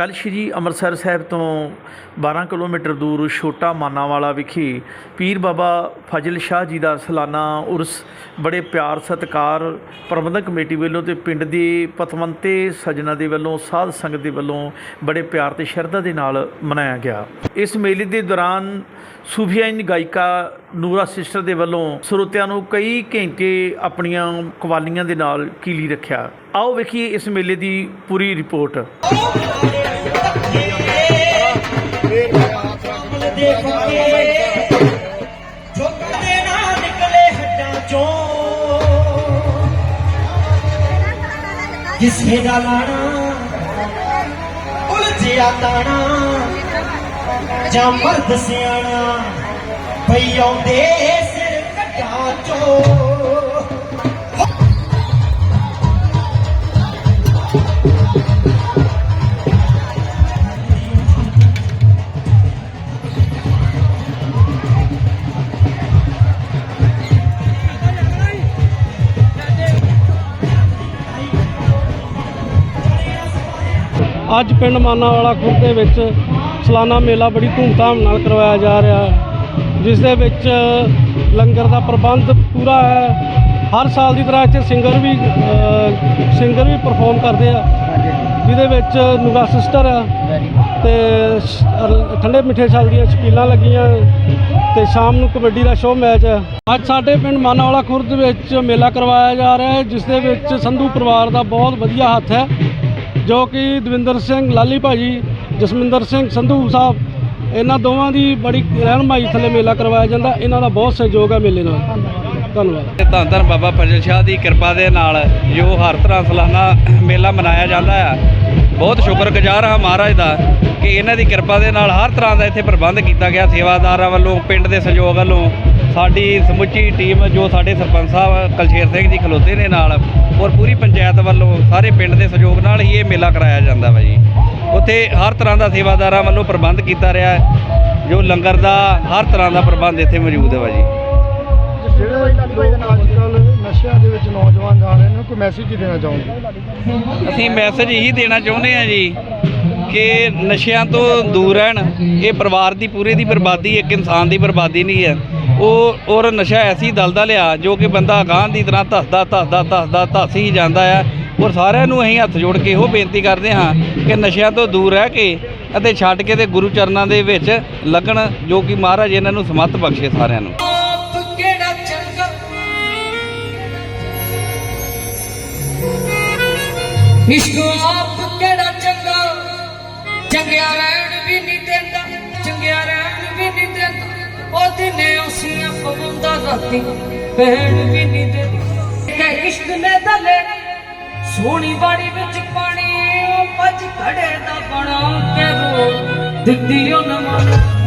ਕੱਲ੍ਹ ਸ਼੍ਰੀ ਅੰਮ੍ਰਿਤਸਰ ਸਾਹਿਬ ਤੋਂ 12 ਕਿਲੋਮੀਟਰ ਦੂਰ ਛੋਟਾ ਮਾਨਾਵਾਲਾ ਵਿਖੇ ਪੀਰ ਬਾਬਾ ਫਜ਼ਲ ਸ਼ਾਹ ਜੀ ਦਾ ਸਲਾਨਾ ਉਰਸ ਬੜੇ ਪਿਆਰ, ਸਤਿਕਾਰ ਪ੍ਰਬੰਧਕ ਕਮੇਟੀ ਵੱਲੋਂ ਤੇ ਪਿੰਡ ਦੇ ਪਤਵੰਤੇ ਸੱਜਣਾ ਦੇ ਵੱਲੋਂ, ਸਾਧ ਸੰਗਤ ਦੇ ਵੱਲੋਂ ਬੜੇ ਪਿਆਰ ਤੇ ਸ਼ਰਧਾ ਦੇ ਨਾਲ ਮਨਾਇਆ ਗਿਆ। ਇਸ ਮੇਲੇ ਦੇ ਦੌਰਾਨ ਸੂਫੀਆਨ ਗਾਇਕਾ ਨੂਰਾ ਸਿਸਟਰ ਦੇ ਵੱਲੋਂ ਸਰੋਤਿਆਂ ਨੂੰ ਕਈ ਘੰਟੇ ਆਪਣੀਆਂ ਕਵਾਲੀਆਂ ਦੇ ਨਾਲ ਕੀਲੀ ਰੱਖਿਆ। ਆਓ ਵੇਖੀਏ ਇਸ ਮੇਲੇ ਦੀ ਪੂਰੀ ਰਿਪੋਰਟ। ਕਿਸੇ ਦਾ ਲਾਣਾ, ਉਲਝਿਆ ਤਾਣਾ, ਜਾਂ ਮਰਦ ਸਿਆਣਾ ਪਈ ਆਉਂਦੇ ਸਿਰ ਕੱਟਾਂ ਚੋਂ ਅੱਜ ਪਿੰਡ ਮਾਨਾਵਾਲਾ ਖੁਰਦ ਦੇ ਵਿੱਚ ਸਾਲਾਨਾ ਮੇਲਾ ਬੜੀ ਧੂਮਧਾਮ ਨਾਲ ਕਰਵਾਇਆ ਜਾ ਰਿਹਾ ਜਿਸ ਦੇ ਵਿੱਚ ਲੰਗਰ ਦਾ ਪ੍ਰਬੰਧ ਪੂਰਾ ਹੈ। ਹਰ ਸਾਲ ਦੀ ਤਰ੍ਹਾਂ ਇੱਥੇ ਸਿੰਗਰ ਵੀ ਸਿੰਗਰ ਵੀ ਪਰਫਾਰਮ ਕਰਦੇ ਆ, ਜਿਹਦੇ ਵਿੱਚ ਨੂਰਾ ਸਿਸਟਰ ਆ ਤੇ ਠੰਡੇ ਮਿੱਠੇ ਸਾਲ ਦੀਆਂ ਸ਼ਕੀਲਾਂ ਲੱਗੀਆਂ ਤੇ ਸ਼ਾਮ ਨੂੰ ਕਬੱਡੀ ਦਾ ਸ਼ੋਅ ਮੈਚ ਹੈ ਅੱਜ ਸਾਡੇ ਪਿੰਡ ਮਾਨਾਵਾਲਾ ਖੁਰਦ ਵਿੱਚ ਮੇਲਾ ਕਰਵਾਇਆ ਜਾ ਰਿਹਾ ਹੈ, ਜਿਸ ਦੇ ਵਿੱਚ ਸੰਧੂ ਪਰਿਵਾਰ ਦਾ ਬਹੁਤ ਵਧੀਆ ਹੱਥ ਹੈ। ਜੋ ਕਿ ਦਵਿੰਦਰ ਸਿੰਘ ਲਾਲੀ ਭਾਜੀ, ਜਸਮਿੰਦਰ ਸਿੰਘ ਸੰਧੂ ਸਾਹਿਬ, ਇਹਨਾਂ ਦੋਵਾਂ ਦੀ ਬੜੀ ਰਹਿਨਮਾਈ ਥੱਲੇ ਮੇਲਾ ਕਰਵਾਇਆ ਜਾਂਦਾ। ਇਹਨਾਂ ਦਾ ਬਹੁਤ ਸਹਿਯੋਗ ਹੈ ਮੇਲੇ ਨਾਲ। ਧੰਨਵਾਦ। ਧੰਨ ਧੰਨ ਬਾਬਾ ਫਜ਼ਲ ਸ਼ਾਹ ਦੀ ਕਿਰਪਾ ਦੇ ਨਾਲ ਜੋ ਹਰ ਤਰ੍ਹਾਂ ਸਲਾਨਾ ਮੇਲਾ ਮਨਾਇਆ ਜਾਂਦਾ ਆ। ਬਹੁਤ ਸ਼ੁਕਰਗੁਜ਼ਾਰ ਹਾਂ ਮਹਾਰਾਜ ਦਾ ਕਿ ਇਹਨਾਂ ਦੀ ਕਿਰਪਾ ਦੇ ਨਾਲ ਹਰ ਤਰ੍ਹਾਂ ਦਾ ਇੱਥੇ ਪ੍ਰਬੰਧ ਕੀਤਾ ਗਿਆ। ਸੇਵਾਦਾਰਾਂ ਵੱਲੋਂ, ਪਿੰਡ ਦੇ ਸਹਿਯੋਗ ਵੱਲੋਂ ਸਾਡੀ ਸਮੁੱਚੀ ਟੀਮ ਜੋ ਸਾਡੇ ਸਰਪੰਚ ਸਾਹਿਬ ਕਲਸ਼ੇਰ ਸਿੰਘ ਜੀ ਖਲੋਤੇ ਨੇ ਨਾਲ ਔਰ ਪੂਰੀ ਪੰਚਾਇਤ ਵੱਲੋਂ ਸਾਰੇ ਪਿੰਡ ਦੇ ਸਹਿਯੋਗ ਨਾਲ ਹੀ ਇਹ ਮੇਲਾ ਕਰਾਇਆ ਜਾਂਦਾ ਵਾ ਜੀ। ਉੱਥੇ ਹਰ ਤਰ੍ਹਾਂ ਦਾ ਸੇਵਾਦਾਰਾਂ ਵੱਲੋਂ ਪ੍ਰਬੰਧ ਕੀਤਾ ਰਿਹਾ ਹੈ ਜੋ ਲੰਗਰ ਦਾ ਹਰ ਤਰ੍ਹਾਂ ਦਾ ਪ੍ਰਬੰਧ ਇੱਥੇ ਮੌਜੂਦ ਹੈ ਵਾ ਜੀ। ਜਿਹੜੇ ਲੋਕ ਅੱਜ ਕੱਲ ਨਸ਼ਿਆਂ ਦੇ ਵਿੱਚ ਨੌਜਵਾਨ ਜਾ ਰਹੇ ਨੇ ਕੋਈ ਮੈਸੇਜ ਕੀ ਦੇਣਾ ਚਾਹੋਗੇ? ਅਸੀਂ ਮੈਸੇਜ ਇਹੀ ਦੇਣਾ ਚਾਹੁੰਦੇ ਹਾਂ ਜੀ ਕਿ ਨਸ਼ਿਆਂ ਤੋਂ ਦੂਰ ਰਹਿਣ, ਇਹ ਪਰਿਵਾਰ ਦੀ ਪੂਰੇ ਦੀ ਬਰਬਾਦੀ, ਇੱਕ ਇਨਸਾਨ ਦੀ ਬਰਬਾਦੀ ਨਹੀਂ ਹੈ। ਉਹ, ਔਰ ਨਸ਼ਾ ਐਸੀ ਦਲਦਲ ਆ ਜੋ ਕਿ ਬੰਦਾ ਗਾਂ ਦੀ ਤਰ੍ਹਾਂ ਧੱਸਦਾ ਧੱਸਦਾ ਧੱਸਦਾ, ਧੱਸ ਹੀ ਜਾਂਦਾ ਆ, ਔਰ ਸਾਰਿਆਂ ਨੂੰ ਅਸੀਂ ਹੱਥ ਜੋੜ ਕੇ ਇਹੋ ਬੇਨਤੀ ਕਰਦੇ ਹਾਂ ਕਿ ਨਸ਼ਿਆਂ ਤੋਂ ਦੂਰ ਰਹਿ ਕੇ ਅਤੇ ਛੱਡ ਕੇ ਤੇ ਗੁਰੂ ਚਰਨਾਂ ਦੇ ਵਿੱਚ ਲੱਗਣ, ਜੋ ਕਿ ਮਹਾਰਾਜ ਇਹਨਾਂ ਨੂੰ ਸਮੱਤ ਬਖਸ਼ੇ ਸਾਰਿਆਂ ਨੂੰ। ਆਪ ਆਪ ਕਿਹੜਾ ਚੰਗਾ? ਚੰਗਿਆ ਰਹਿਣ ਵੀ ਨਹੀਂ ਦਿੰਦਾ, ਚੰਗਿਆ ਰਹਿਣ ਵੀ ਨਹੀਂ ਦਿੰਦਾ। ਉਹ ਦਿਨੇ ਉਸੀਆਂ ਪਵੰਦਾ ਰਾਤੀ ਪਹਿਣ ਵੀ ਨਹੀਂ ਦਿੰਦਾ। ਕਿ ਇਸ਼ਕ ਨੇ ਦਲੇ, ਸੋਹਣੀ ਬਾੜੀ ਵਿੱਚ ਪਾਣੀ, ਉਹ ਪੱਜ ਘੜੇ ਦਾ ਬਣਾ ਕੇ ਰੋ, ਦਿੱਤੀ ਉਹ ਨਮਨ